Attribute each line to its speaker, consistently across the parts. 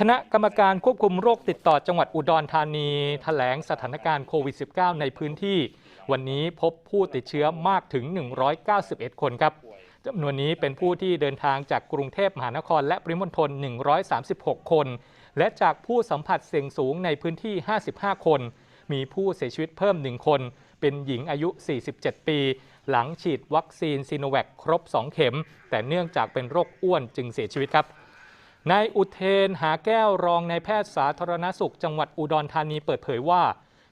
Speaker 1: คณะกรรมการควบคุมโรคติดต่อจังหวัดอุดรธานีแถลงสถานการณ์โควิด -19 ในพื้นที่ วันนี้พบผู้ติดเชื้อมากถึง 191 คนครับจำนวนนี้เป็นผู้ที่เดินทางจากกรุงเทพมหานคร และปริมณฑล 136 คน และจากผู้สัมผัสเสี่ยงสูงในพื้นที่ 55 คน มีผู้เสียชีวิตเพิ่ม 1 คน เป็นหญิงอายุ 47 ปี หลังฉีดวัคซีนซีโนแวคครบ 2 เข็ม แต่เนื่องจากเป็นโรคอ้วนจึงเสียชีวิตครับ นายอุเทนหาแก้วรองนายแพทย์สาธารณสุข จังหวัดอุดรธานีเปิดเผยว่า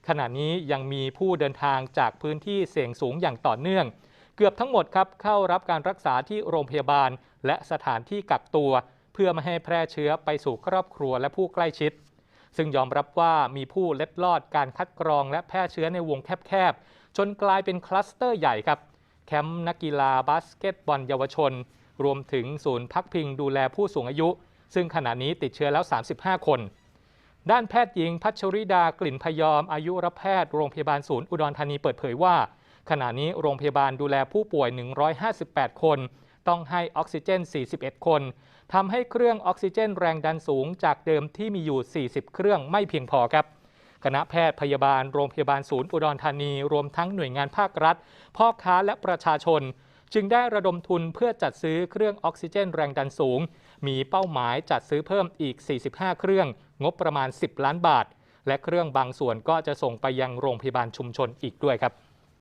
Speaker 1: ขณะนี้ยังมีผู้เดินทางจากพื้นที่เสี่ยงสูงอย่างต่อเนื่อง เกือบทั้งหมดครับเข้ารับการรักษาที่โรงพยาบาล และสถานที่กักตัว เพื่อไม่ให้แพร่เชื้อไปสู่ครอบครัวและผู้ใกล้ชิด ซึ่งยอมรับว่ามีผู้เล็ดลอดการคัดกรองและแพร่เชื้อในวงแคบๆจนกลายเป็นคลัสเตอร์ใหญ่ครับแคมป์นักกีฬาบาสเกตบอลเยาวชน รวมถึงศูนย์พักพิงดูแลผู้สูงอายุ ซึ่งขณะนี้ติดเชื้อแล้ว 35 คน ด้านแพทย์หญิงพัชริดากลิ่นพยอม อายุรแพทย์โรงพยาบาลศูนย์อุดรธานีเปิดเผยว่า ขณะนี้โรงพยาบาลดูแลผู้ป่วย 158 คน ต้องให้ออกซิเจน 41 คนทำให้เครื่องออกซิเจนแรงดันสูงจากเดิมที่มีอยู่ 40 เครื่องไม่เพียงพอครับคณะแพทย์พยาบาลโรงพยาบาลศูนย์อุดรธานี รวมทั้งหน่วยงานภาครัฐ พ่อค้าและประชาชน จึงได้ระดมทุนเพื่อจัดซื้อเครื่องออกซิเจนแรงดันสูง มีเป้าหมายจัดซื้อเพิ่มอีก 45 เครื่อง งบประมาณ 10 ล้านบาท และเครื่องบางส่วนก็จะส่งไปยังโรงพยาบาลชุมชนอีกด้วยครับ